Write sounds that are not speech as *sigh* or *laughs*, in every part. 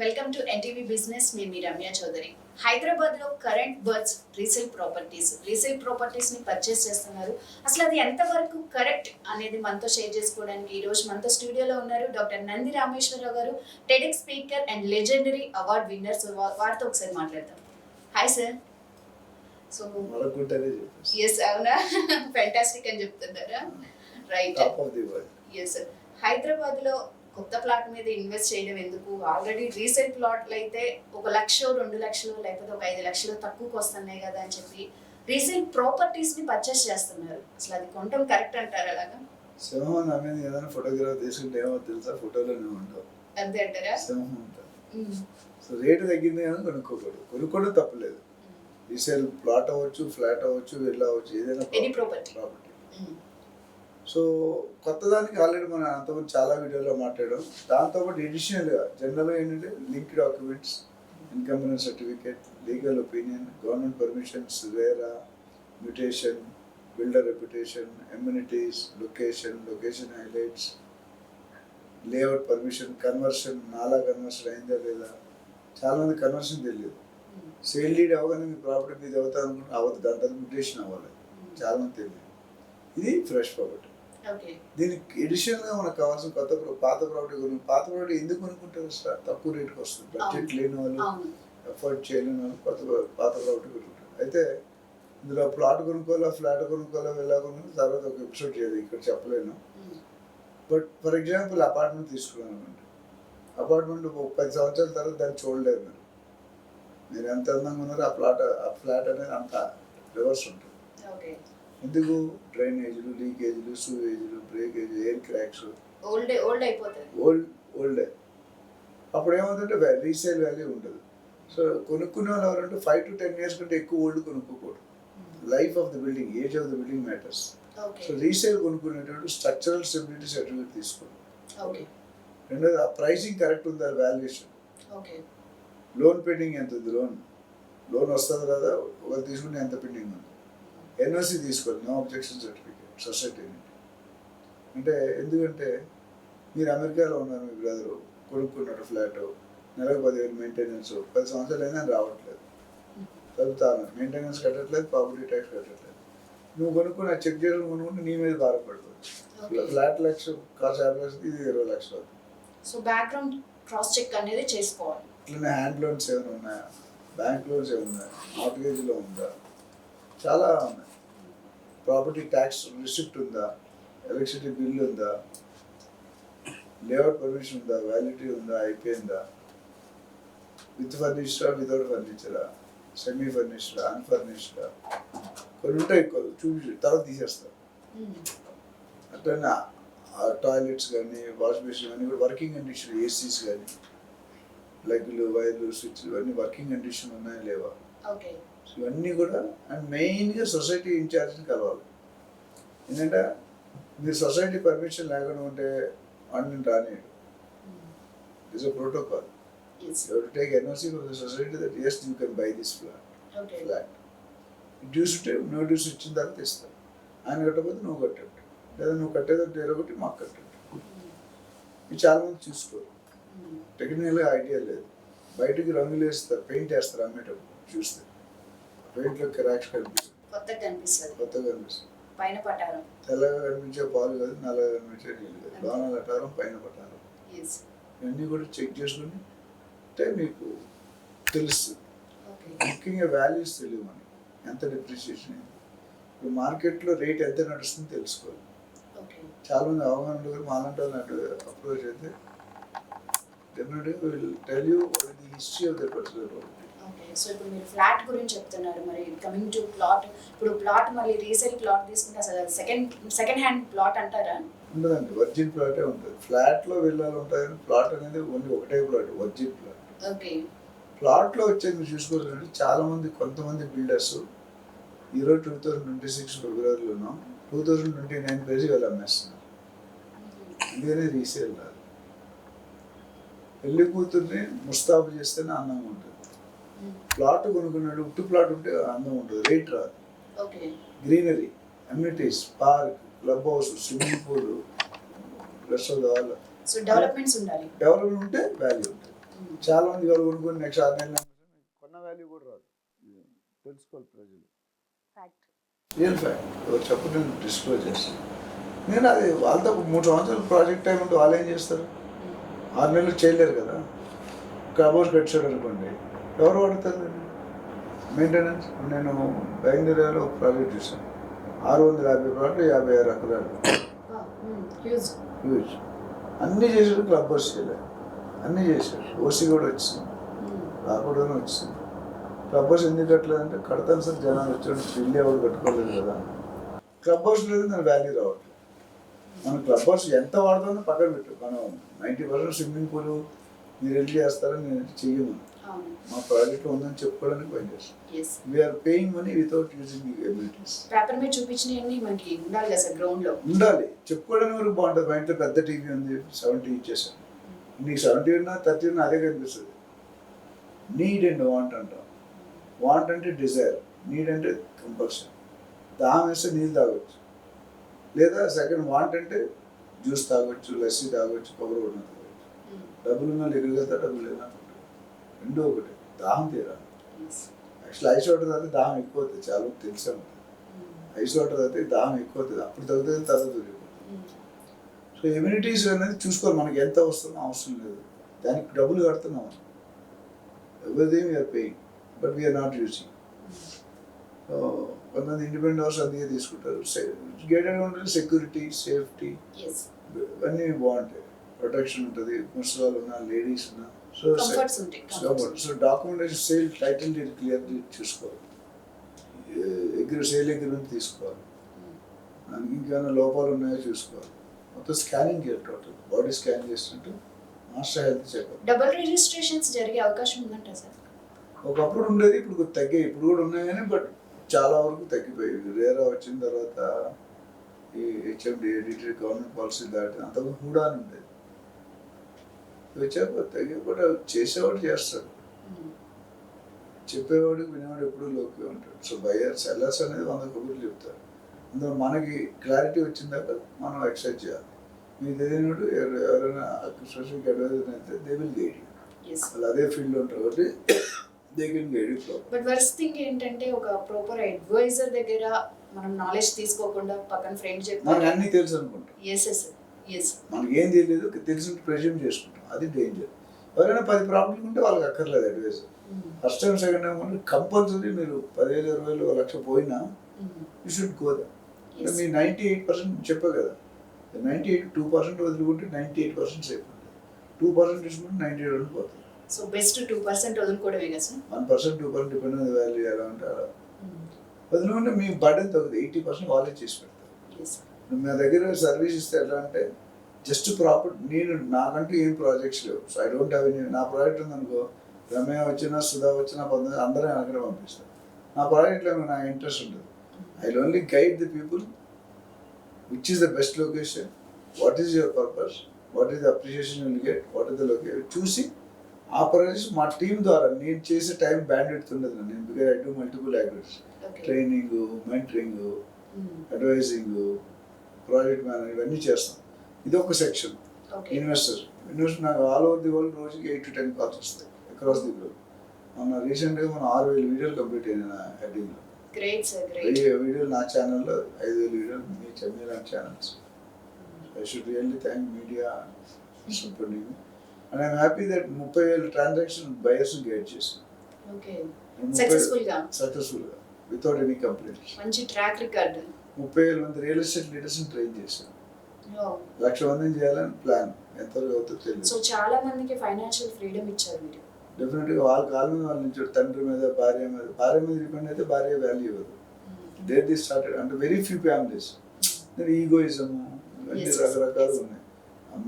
Welcome to NTV business నేను మీ రమ్య చౌదరి. హైదరాబాద్లో current birds resale properties resale ప్రాపర్టీస్ని purchase చేస్తున్నారు. అసలు అది ఎంతవరకు కరెక్ట్ అనేది మనతో షేర్ చేసుకోవడానికి ఈ రోజు మనతో స్టూడియోలో ఉన్నారు doctor Nandi Rameshwara Rao garu TEDx speaker and legendary award winner so వారితో ఒకసారి మాట్లాడదాం. హాయ్ సార్ సో ఎస్ అవునా? *laughs* ఫెంటాస్టిక్ అని చెప్తున్నారా? రైట్ ఎస్ హైదరాబాద్లో కొత్త ప్లాట్ మీద ఇన్వెస్ట్ చేయడం ఎందుకు? ఆల్రెడీ రీసెంట్ ప్లాట్లు అయితే ఒక లక్ష రెండు లక్షలు లేకపోతే ఒక ఐదు లక్షలు తక్కువకి వస్తున్నాయి కదా అని చెప్పి రీసెంట్ ప్రాపర్టీస్ని పర్చేస్ చేస్తున్నారు. అసలు అది కొనడం కరెక్ట్ అంటారు అలాగా? సింహం నా మీద ఏదైనా ఫోటోగ్రాఫ్ తీసుకుంటే ఏమో తెలుసా? ఫోటోలోనే ఉండవు. అంతే అంటారా? సింహం ఉంటుంది. సో రేటు తగ్గింది కానీ కొనుక్కోకూడదు. కొనుక్కోవడం తప్పలేదు. రీసేల్ ప్లాట్ అవ్వచ్చు ఫ్లాట్ అవ్వచ్చు ఇల్లు అవ్వచ్చు ఏదైనా. ప్రాపర్టీ. సో కొత్త దానికి ఆల్రెడీ మనం అంతకుముందు చాలా వీడియోలో మాట్లాడాం. దాంతోపాటు ఎడిషనల్గా జనరల్గా ఏంటంటే link documents income certificate legal opinion government permissions వేరా mutation builder reputation amenities location location highlights layout permission conversion NALA conversion అయిందా లేదా? చాలామంది కన్వర్షన్ తెలియదు. మ్మ్. సేల్ డీడ్ అవగానే మీ ప్రాపర్టీ మీద అవుతా అనుకుంటే అవ్వదు. దాని తర్వాత మ్యూటేషన్ అవ్వాలి. మ్మ్. చాలామంది తెలియదు. ఇది ఫ్రెష్ ప్రాపర్టీ. దీనికి ఎడిషనల్గా మనకు కావాల్సిన కొత్త పాత ప్రాపర్టీ కొను పాత ప్రాపర్టీ ఎందుకు కొనుక్కుంటారు సార్? తక్కువ రేటుకి వస్తుంది. బడ్జెట్ లేని వాళ్ళు ఎఫర్ట్ చేయలేని వాళ్ళు కొత్త పాత ప్రాపర్టీ కొనుక్కుంటారు. అయితే ఇందులో ప్లాట్ కొనుక్కోవాలా ఫ్లాట్ కొనుక్కోవాలా వెళ్ళా కొనుక్కోవాలి తర్వాత ఒక ఎపిసోడ్ చేయదు ఇక్కడ చెప్పలేను. బట్ ఫర్ ఎగ్జాంపుల్ అపార్ట్మెంట్ తీసుకున్నాను అనుకోండి. అపార్ట్మెంట్ పది సంవత్సరాల తర్వాత దాన్ని చూడలేరు మీరు మీరు ఎంత అందంగా ఉన్నారో ఆ ప్లాట్ ఆ ఫ్లాట్ అనేది అంత రివర్స్ ఉంటుంది. ఎందుకు? డ్రైనేజీలు లీకేజీలు సూవేజీలు breakage air cracks. Old old అయిపోతుంది ఓల్డ్ ఓల్డే. అప్పుడు ఏమవుతుందంటే రీసేల్ వాల్యూ ఉండదు సో కొనుక్కునే వాళ్ళు ఎవరంటే ఫైవ్ టు టెన్ ఇయర్స్ కంటే ఎక్కువ old కొనుక్కోకూడదు. Life of the building age of the building matters so resale కొనుక్కునేటప్పుడు structural stability certificate తీసుకోండి. ఓకే రెండోది ఆ ప్రైసింగ్ కరెక్ట్ ఉందా? వాల్యుయేషన్ ఓకే లోన్ పెండింగ్ ఎంత ఉంది? లోన్ లోన్ వస్తుంది కదా ఒకరు తీసుకుంటే ఎంత పెండింగ్ ఉంది? ఎన్ఓసి తీసుకోండి నో అబ్జెక్షన్ సర్టిఫికేట్ సొసైటీ నుండి అంటే ఎందుకంటే మీరు అమెరికాలో ఉన్నారు మీ బ్రదరు కొనుక్కున్నాడు ఫ్లాట్ నెలకు పదివేలు మెయింటెనెన్స్ పది సంవత్సరాలు అయినా రావట్లేదు. చదువుతాను మెయింటెనెన్స్ కట్టట్లేదు ప్రాపర్టీ ట్యాక్స్ కట్టట్లేదు. నువ్వు కొనుక్కున్న చెక్ చేసుకుని కొనుక్కుంటే నీ మీద భారపడుతుంది ఓకే. ఫ్లాట్ లక్ష కాస్ట్ యాభై లక్షలు ఇది ఇరవై లక్షలు అవుతుంది. సో బ్యాక్గ్రౌండ్ క్రాస్ చెక్ అనేది చేసుకోవాలి. ఇట్లనే హ్యాండ్ లోన్స్ ఏమైనా ఉన్నాయా? బ్యాంక్ లోన్స్ ఏమైనా ఉన్నాయా? మార్గేజ్లో ఉందా? చాలా ఉన్నాయి ప్రాపర్టీ ట్యాక్స్ రిసిప్ట్ ఉందా? ఎలక్ట్రిసిటీ బిల్ ఉందా? లేఅవుట్ పర్మిషన్ ఉందా? వ్యాలిడిటీ ఉందా? అయిపోయిందా విత్ ఫర్నిచరా వితౌట్ ఫర్నిచరా సెమీ ఫర్నిచరా అన్ఫర్నిచరా కొన్ని ఉంటాయి చూపించి తర్వాత తీసేస్తారు మ్మ్. అట్లనే టాయిలెట్స్ కానీ వాష్ బేసిన్ కానీ కూడా వర్కింగ్ కండిషన్ ఏసీస్ కానీ ప్లగ్లు వైర్లు స్విచ్లు ఇవన్నీ వర్కింగ్ కండిషన్ ఉన్నాయా లేవా? ఇవన్నీ కూడా అండ్ మెయిన్గా సొసైటీ ఇన్ఛార్జ్ని కలవాలి. ఎందుకంటే మీరు సొసైటీ పర్మిషన్ లేకుండా ఉంటే వాడిని రానియడు it's a protocol take NOC for the society that yes you can buy this flat flat dues ఉంటే నో డ్యూస్ ఇచ్చిన తర్వాత ఇస్తాను ఆయన కట్టకపోతే నువ్వు కట్టట్టు లేదా నువ్వు కట్టేదంటే ఎరగొట్టి మాకు కట్టట్టు ఇది చాలా మంది చూసుకోరు. టెక్నికల్గా ఐడియా లేదు. బయటికి రంగులు వేస్తారు పెయింట్ వేస్తారు అమ్మేటప్పుడు చూస్తే. పెయింట్లో క్రాక్స్ కనిపిస్తుంది కొత్తగా కనిపిస్తుంది. కొత్తగా కనిపిస్తుంది. పైన పటారం. తెల్లగా కనిపించే పాలు కాదు నల్లగా కనిపించే నీళ్ళు. కాదు లోన పట్టారం పైన పట్టారం ఇవన్నీ కూడా చెక్ చేసుకుని అంటే మీకు తెలుస్తుంది. ముఖ్యంగా వాల్యూస్ తెలియదు మనకి. ఎంత డిప్రిషియేషన్ అయింది. ఇప్పుడు మార్కెట్లో రేట్ ఎంత నడుస్తుందో తెలుసుకోవాలి. ఓకే. చాలా మంది అవగాహన ఉండదు మాలాంటి అప్రోచ్ అయితే. డెఫినెట్గా will tell you the history of the particular property okay so ఇప్పుడు మీరు ఫ్లాట్ గురించి చెప్తున్నారు మరి కమింగ్ టు ప్లాట్ ఇప్పుడు ప్లాట్ మళ్ళీ రీసేల్ ప్లాట్ తీసుకుంటే అసలు సెకండ్ సెకండ్ హ్యాండ్ ప్లాట్ అంటారా? ఉండదండి వర్జిన్ ప్లాటే ఉంటుంది. ఫ్లాట్లో వెళ్ళాలి ఉంటుంది ప్లాట్ అనేది ఓన్లీ ఒకటే ప్లాట్ వర్జిన్ ప్లాట్ ఓకే. ప్లాట్లో వచ్చేది మీరు చూసుకోవాలంటే చాలా మంది కొంతమంది బిల్డర్స్ ఈరోజు టూ థౌజండ్ ట్వంటీ సిక్స్ ఫిబ్రవరిలోనో టూ థౌజండ్ ట్వంటీ నైన్ పేజీ వాళ్ళు అమ్మేస్తున్నారు. అందుకనే రీసేల్ రాదు. పెళ్ళి కూతుర్ని ముస్తాబు చేస్తేనే అందంగా ఉంటుంది. ప్లాట్ కొనుక్కున్నాడు ఉట్టు ప్లాట్ ఉంటే అందం ఉంటుంది రేట్ రాదు. Greenery amenities park club house swimming pool కావాలి. డెవలప్మెంట్ ఉంటే వాల్యూ ఉంటుంది. చాలా మంది వాళ్ళు కొనుక్కొని నెక్స్ట్ ఆరు నెలలు కొన్న వాల్యూ కూడా రాదు. తెలుసుకోవాలి ప్రజలు. రియల్ ఫ్యాక్ట్ ఎవరు చెప్పు నేను డిస్క్లోజ్ చేస్తాను నేను అది వాళ్ళతో మూడు సంవత్సరాలు ప్రాజెక్ట్ టైం ఉంటే వాళ్ళు ఏం చేస్తారు? ఆరు నెలలు చేయలేరు కదా. కబోర్స్ కట్టాడు అనుకోండి. ఎవరు వాడతారు? మెయింటెనెన్స్ నేను బెంగళూరులో ఒక ప్రాజెక్ట్ చేశాను. ఆరు వందల యాభై ప్లాట్లు యాభై ఆరు ఎకరాలు హ్యూజ్ అన్నీ చేశాడు క్లబ్ హౌస్ చేయలేదు అన్నీ చేశాడు ఓసీ కూడా వచ్చింది. రాకూడదని వచ్చింది. క్లబ్ హౌస్ ఎందుకు కట్టలేదంటే కడతాను సార్ జనాలు వచ్చాడు బిల్లు ఎవరు కట్టుకోలేదు కదా. క్లబ్ హౌస్ లేదు దాని వాల్యూ రావట్లేదు. మనం క్లబ్ హౌస్ ఎంత వాడుతుందో పక్కన పెట్టు. మనం నైంటీ పర్సెంట్ స్విమ్మింగ్ పూల్ మీరు వెళ్ళి చేస్తారని నేను చెయ్యము మా ప్రాజెక్ట్లో ఉందని చెప్పుకోవడానికి పనిచేస్తాం we're paying money without using abilities paper మీద చూపించినవన్నీ మనకి ఉండాలి కదా సార్ గ్రౌండ్లో? ఉండాలి. చెప్పుకోవడానికి వరకు బాగుంటుంది. మా ఇంట్లో పెద్ద టీవీ ఉంది సెవెంటీ ఇచ్చేసాను నీకు సెవెంటీ ఉన్నా థర్టీ ఉన్నా అదే కనిపిస్తుంది. నీడ్ అండ్ వాంట్ అంటాం. వాంట్ అంటే డిజైర్ నీడ్ అంటే కంపల్షన్ దాహం వేస్తే నీళ్ళు తాగొచ్చు. లేదా సెకండ్ వాంట్ అంటే జ్యూస్ తాగొచ్చు లస్సీ తాగొచ్చు కూడా తాగొచ్చు. డబ్బులు ఉన్న ఎగురుగలుగుతా డబ్బులు లేనా రెండో ఒకటి దాహం తీరాలి. యాక్చువల్ ఐస్ వాటర్ తాగితే దాహం ఎక్కువ అవుతుంది చాలా మందికి తెలిసే ఉంటుంది ఐస్ వాటర్ తాగితే దాహం ఎక్కువ అవుతుంది అప్పుడు తగ్గుతుంది తర్వాత సో ఇమ్యూనిటీస్ అనేది చూసుకోవాలి మనకి ఎంత వస్తుందో అవసరం లేదు. దానికి డబ్బులు కడుతున్నాం ఎవరిదేం we're paying but we're not using కొంతమంది ఇండిపెండెంట్ హౌస్ అందుకే తీసుకుంటారు. గేటెడ్ ఉంటుంది సెక్యూరిటీ సేఫ్టీ ఇవన్నీ బాగుంటాయి. ప్రొటెక్షన్ ఉంటుంది ముసలి ఉన్న లేడీస్ ఉన్న. సో కంఫర్ట్స్ ఉంటాయి. So documentation sale title deed clearly చూసుకోవాలి దగ్గర సేల్ నుంచి తీసుకోవాలి ఇంకేమైనా లోపాలు ఉన్నాయో చూసుకోవాలి మొత్తం స్కానింగ్ చేయాలి టోటల్ బాడీ స్కాన్ చేస్తుంటే master health checkup double registrations జరిగే అవకాశం ఉందంట సార్ ఒకప్పుడు ఉండేది ఇప్పుడు తగ్గాయి. ఇప్పుడు కూడా ఉన్నాయి కానీ బట్ చాలా వరకు తగ్గిపోయాయి. రేరా వచ్చిన తర్వాత ఈ హెచ్ఎండి ఎడిటరీ గవర్నమెంట్ పాలసీ దాటి అంతకుముందు కూడా అని ఉండేది. వచ్చాక తగ్గి కూడా చేసేవాడు చేస్తాడు. చెప్పేవాడు వినేవాడు ఎప్పుడూ లోకి ఉంటాడు. సో బయర్ సెల్లర్స్ అనేది వంద కబుర్లు చెప్తారు. అందులో మనకి క్లారిటీ వచ్చిన దాకా మనం ఎక్సైజ్ చేయాలి. మీకు తెలియనట్టు ఎవరైనా స్పెసిఫిక్ అడ్వైజర్ అయితే దే విల్ గైడ్ వాళ్ళు అదే ఫీల్డ్లో ఉంటారు కాబట్టి they can guide but worst thing ఏంటంటే ఒక ప్రాపర్ అడ్వైజర్ దగ్గర మనం నాలెడ్జ్ తీసుకోకుండా పక్కన ఫ్రెండ్ చెప్తారు అన్నీ తెలుసు అనుకుంటాం. ఎస్ ఎస్ మనకి ఏం తెలియదు తెలిసి ప్రెజ్యూమ్ చేసుకుంటాం. అది డేంజర్ ఎవరైనా పది ప్రాబ్లం ఉంటే వాళ్ళకి అక్కర్లేదు adviser first time second time అంటే కంపల్సరీ మీరు పదివేలు ఇరవై వేలు లక్ష పోయినా యూ షుడ్ గో దా మీ నైంటీ ఎయిట్ పర్సెంట్ చెప్పా కదా. నైంటీ ఎయిట్ టూ పర్సెంట్ వదులుకుంటే నైంటీ ఎయిట్ పర్సెంట్ సేఫ్ ఉంటుంది. టూ పర్సెంట్ తీసుకుంటే నైంటీ ఎయిట్ పోతుంది. సో బెస్ట్ టూ పర్సెంట్ వదులుకోవడమే కదా sir? One percent two percent depend on value ఎలా ఉంటే అలా వదులుకుంటే మీ బర్డెన్ తగ్గుతుంది. ఎయిటీ పర్సెంట్ వాళ్ళే చేసి పెడతారు. నా దగ్గర సర్వీస్ ఇస్తే ఎట్లా అంటే జస్ట్ ప్రాపర్ నేను నాకంటూ ఏం ప్రాజెక్ట్స్ లేవు. So I don't have any నా ప్రాజెక్ట్ ఉందనుకో రమ్య వచ్చినా సుధా వచ్చినా పొందిన అందరూ అక్కడ పంపిస్తారు నా ప్రాజెక్ట్లో నా ఇంట్రెస్ట్ ఉంటుంది I only guide the people which is the best location what is your purpose what is the appreciation will get what is the location చూసి ఆ ప్రదేశం మా టీం ద్వారా నేను చేసే టైం బ్యాండ్ ఉండదు నేను because I do multiple activities training mentoring advising project manage ఇవన్నీ చేస్తాం. ఇది ఒక సెక్షన్ ఇన్వెస్టర్ ఇన్వెస్టర్ నాకు ఆల్ ఓవర్ ది వరల్డ్ రోజుకి ఎయిట్ టు టెన్ కాల్స్ వస్తాయి అక్రాస్ ది వరల్డ్ మొన్న రీసెంట్గా మనం ఆరు వేల వీడియోలు కంప్లీట్ అయినాయి నా హెడ్డింగ్లో వీడియోలు నా ఛానల్లో ఐదు వేల వీడియోలు మీ చెమ్మీలాంటి channels I should really thank media and I'm happy that ముప్పై వేల ట్రాన్సాక్షన్ బయర్స్ గైడ్గా సక్సెస్ఫుల్గా వితౌట్ ఎనీ కంప్లైంట్స్ మంచి ట్రాక్ రికార్డ్ ముప్పై వేల మంది రియల్ ఎస్టేట్ లీడర్స్ని ట్రైన్ చేశాను లక్ష మందిని చేయాలని ప్లాన్. ఎంతవరకు అవుతుందో సో తెలియదు చాలా మందికి ఫైనాన్షియల్ ఫ్రీడమ్ ఇచ్చారు మీరు. డెఫినెట్గా వాళ్ళ కాళ్ళ మీద వాళ్ళ నుంచి తండ్రి మీద భార్య మీద. భార్య మీద డిపెండ్ అయితే భార్య వాల్యూ ఇవ్వదు. దేర్ ది స్టార్టెడ్ అంటే వెరీ ఫ్యూ ఫ్యామిలీస్ ఈగోయిజం ఇవన్నీ రకరకాలు. ఉన్నాయి.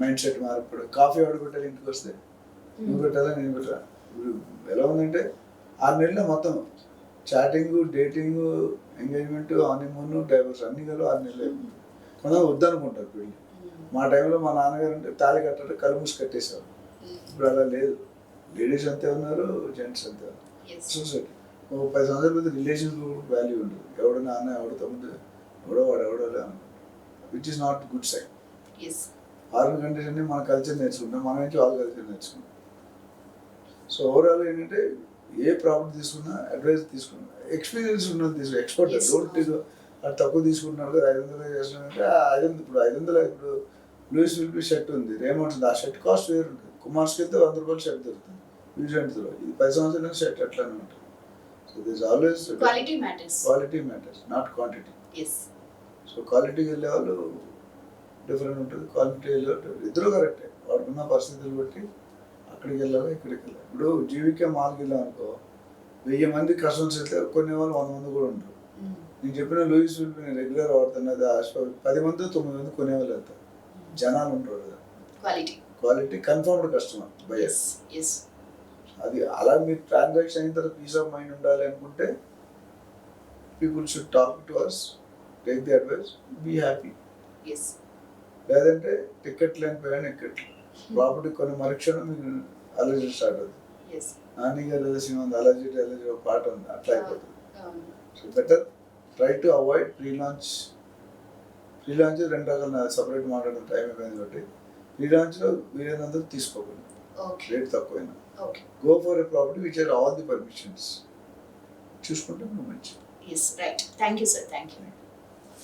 మైండ్ సెట్ మార్పుడు కాఫీ ఆవిడ పెట్టాలి ఇంటికి వస్తే. నువ్వు పెట్టాలా నేను పెట్టాలా ఇప్పుడు ఎలా ఉందంటే ఆరు నెలలు మొత్తం chatting dating engagement honeymoon divorce అన్ని కలిపి ఆరు నెలలు. అయిపోయింది కొంతమంది వద్దనుకుంటారు పెళ్ళి మా టైంలో మా నాన్నగారు అంటే తాళి కట్టాలి కళ్ళు మూసి కట్టేసేవారు ఇప్పుడు అలా లేదు. లేడీస్ అంతే ఉన్నారు జెంట్స్ అంతే ఉన్నారు. సొసైటీ ఒక పది సంవత్సరాల మీద రిలేషన్ వాల్యూ ఉంటుంది ఎవడు నాన్న ఎవడు తమ్ముడు ఎవడో వాడు ఎవడో which is not good side foreign countries అన్ని మన కల్చర్ నేర్చుకుంటాం. మన నుంచి వాళ్ళ కల్చర్ నేర్చుకుంటాం. సో ఓవరాల్ ఏంటంటే ఏ ప్రాపర్టీ తీసుకున్నా అడ్వైస్ తీసుకున్నా. ఎక్స్పీరియన్స్ ఉన్నది తీసుకు ఎక్స్పర్ట్. డోంట్ అది తక్కువ తీసుకుంటున్నాడు కదా ఐదు వందలు చేస్తున్నాడంటే ఆ ఐదు వందలు ఇప్పుడు ఐదు వందలు ఇప్పుడు లూయిస్ విల్పి షర్ట్ ఉంది రేమండ్ ఉంది. ఆ షర్ట్ కాస్ట్ వేరు ఉంటుంది. కుమార్స్కి వెళ్తే వంద రూపాయలు షర్ట్ దొరుకుతుంది. యూజెంట్స్లో ఇది పది సంవత్సరాల షర్ట్ అట్లానే ఉంటుంది. So this always quality matters quality matters not quantity so క్వాలిటీకి వెళ్ళే వాళ్ళు డిఫరెంట్ ఉంటుంది. క్వాలిటీ వాళ్ళు ఇద్దరు కరెక్టే వాడుకున్న పరిస్థితులు బట్టి అక్కడికి వెళ్ళాలి ఇక్కడికి వెళ్ళాలి ఇప్పుడు జీవికే మాల్కి వెళ్ళాం అనుకో వెయ్యి మంది కస్టమర్స్ వెళ్తే కొన్ని వాళ్ళు వంద మంది కూడా ఉంటారు. నేను చెప్పిన లూయిస్ విల్పి నేను రెగ్యులర్ వాడుతున్నది పది మంది తొమ్మిది మంది కొనేవాళ్ళు వెళ్తారు జనాలు ఉంటారు కదా. Quality quality confirmed customer bias అది అలా మీరు ట్రాన్సాక్షన్ అయిన తర్వాత పీస్ ఆఫ్ మైండ్ ఉండాలి అనుకుంటే people should talk to us take the advice be happy లేదంటే టికెట్ లేని పోయాను ఎక్కట్ ప్రాపర్టీ కొన్ని మరుక్షణం మీకు అలర్జీ స్టార్ట్ అవుతుంది. ఎస్ నాని గారు ఏదో సినిమా ఉంది అలర్జీ అలర్జీ ఒక పాట ఉంది అట్లా అయిపోతుంది. So better try to avoid pre launch pre launch రెండు రకాల సపరేట్ మాట్లాడిన టైం అయిపోయింది కాబట్టి. ప్రీ లాంచ్లో వీలైనంత తీసుకోకండి. ఓకే రేట్ తక్కువైనా. Okay go for a property which are all the permissions చూసుకుంటే నువ్వు మంచి yes right thank you sir thank you